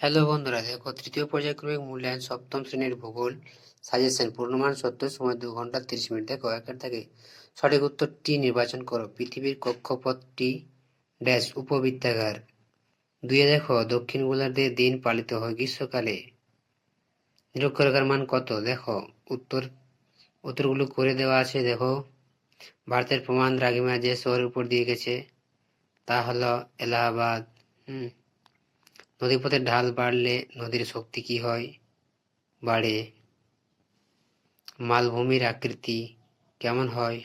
Hello বন্ধুরা, দেখো তৃতীয় পর্যায়ক্রমিক মূল্যায়ন সপ্তম শ্রেণির ভূগোল সাজেশন পূর্ণমান সত্য, সময় দু ঘণ্টা তিরিশ মিনিট। দেখো একের থেকে সঠিক উত্তরটি নির্বাচন করো। পৃথিবীর কক্ষপথটি ড্যাশ উপবৃত্তাকার। দুইয়ে দেখো, দক্ষিণ গোলার্ধে দিন পালিত হয় গ্রীষ্মকালে। নিরক্ষরেখার মান কত? দেখো, উত্তর, উত্তরগুলো করে দেওয়া আছে। দেখো, ভারতের প্রমাণ রাগিমা যে শহরের উপর দিয়ে গেছে। তা হলো এলাহাবাদ, হুম। নদীপথের ঢাল বাড়লে নদীর শক্তি কি হয়? বাড়ে। মালভূমির আকৃতি কেমন হয়?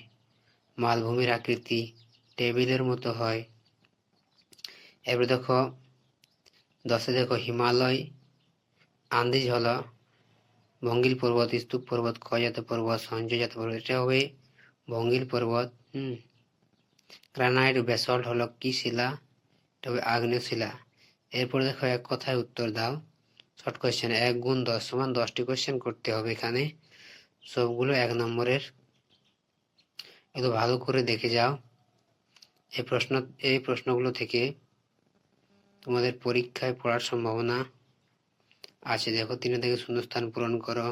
মালভূমির আকৃতি টেবিলের মতো হয়। এবার দেখো, দশে দেখো হিমালয়, আন্দিজ হলো ভঙ্গিল পর্বত, স্তূপ পর্বত ক্ষয়জাত পর্বত সঞ্চয়জাত পর্বত, এটা হবে ভঙ্গিল পর্বত, হুম। গ্রানাইট, ব্যাসল্ট হলো কি শিলা? এটা হবে আগ্নেয় শিলা। এরপর দেখো এক কথায় উত্তর দাও। শর্ট কোয়েশ্চেন এক গুণ দশ সমান দশটি কোয়েশ্চেন করতে হবে এখানে। সবগুলো এক নম্বরের। একটু ভালো করে দেখে যাও। এই প্রশ্ন, এই প্রশ্নগুলো থেকে তোমাদের পরীক্ষায় পড়ার সম্ভাবনা আছে। দেখো, তিনে থেকে শূন্যস্থান পূরণ করো।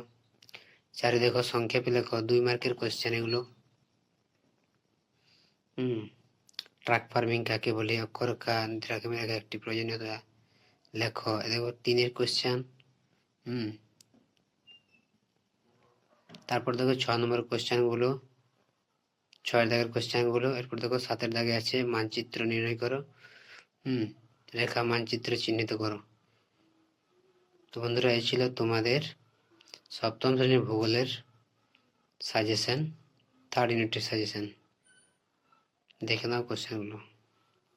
চারে দেখো, সংক্ষেপে লেখো, দুই মার্কের কোয়েশ্চেন এগুলো। হুম, ট্রাক ফার্মিং কাকে বলে? অক্ষর দ্রাঘিমের একটি প্রয়োজনীয়তা। লেখো, দেখো তিনের কোশ্চেন হুম। তারপর দেখো ছ নম্বর কোশ্চেনগুলো ছয়ের দাগের কোশ্চেনগুলো এরপর দেখো সাতের দাগে আছে মানচিত্র নির্ণয় করো, হুম, রেখা মানচিত্র চিহ্নিত করো। তো বন্ধুরা, এই ছিল তোমাদের সপ্তম শ্রেণির ভূগোলের সাজেশন থার্ড ইউনিটের সাজেশন দেখে নাও কোশ্চেনগুলো